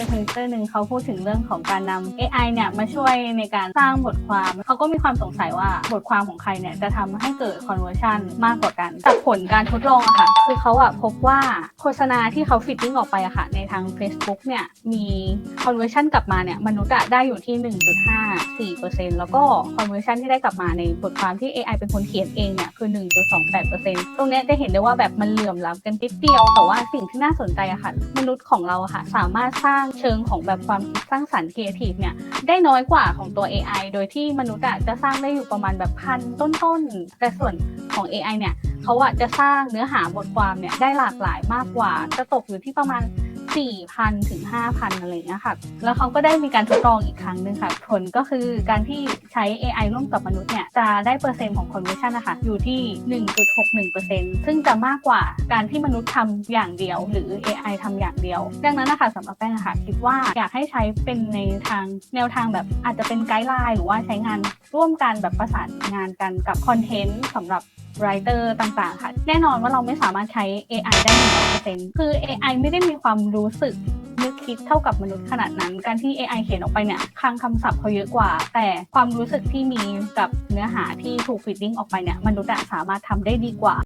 อทวิตเตอร์หนึ่งเขาพูดถึงเรื่องของการนำ AI เนี่ยมาช่วยในการสร้างบทความเขาก็มีความสงสัยว่าบทความของใครเนี่ยจะทำให้เกิด conversion มากกว่ากันจากผลการทดลองอะค่ะคือเขาอะพบว่าโฆษณาที่เขาฟิตติ้งออกไปอะค่ะ ในทาง Facebook เนี่ยมี conversion กลับมาเนี่ยมนุษย์อะได้อยู่ที่ 1.54%แล้วก็ conversion ที่ได้กลับมาในบทความที่ AI เป็นคนเขียนเองเนี่ยคือ 1.28%ตรงเนี้ยจะเห็นได้ว่าแบบมันเหลื่อมล้ำกันนิดเดียว แต่ว่าสิ่งที่น่าสนใจอะค่ะ มนุษย์ของเราอะค่ะ สามารถสร้างเชิงของแบบความคิดสร้างสรรค์ creative เนี่ยได้น้อยกว่าของตัว AI โดยที่มนุษย์อะจะสร้างได้อยู่ประมาณแบบพันต้นๆแต่ส่วนของ AI เนี่ย เขาอะจะสร้างเนื้อหาบทความเนี่ยได้หลากหลายมากกว่า จะตกอยู่ที่ประมาณ 4,000 ถึง 5,000 อะไรเงี้ยค่ะ แล้วเขาก็ได้มีการทดลองอีกครั้งหนึ่งค่ะ ผลก็คือการที่ใช้ AI ร่วมกับมนุษย์เนี่ย จะได้เปอร์เซ็นต์ของ conversion นะคะ อยู่ที่ 1.61%ซึ่งจะมากกว่าการที่มนุษย์ทำอย่างเดียว หรือ AI ทำอย่างเดียว ดังนั้นนะคะสำหรับแป้งอะค่ะคิดว่าอยากให้ใช้เป็นในทางแนวทางแบบอาจจะเป็นไกด์ไลน์หรือว่าใช้งานร่วมกันแบบประสานงานกันกับคอนเทนต์สำหรับ writer ต่างๆ ค่ะ แน่นอนว่าเราไม่สามารถใช้ AI ได้100%คือ AI ไม่ได้มีความรู้สึกนึกคิดเท่ากับมนุษย์ขนาดนั้น การที่ AI เขียนออกไปเนี่ยคลังคำศัพท์เขาเยอะกว่า แต่ความรู้สึกที่มีกับเนื้อหาที่ถูกฟิตติ้งออกไปเนี่ยมนุษย์อะสามารถทำได้ดีกว่า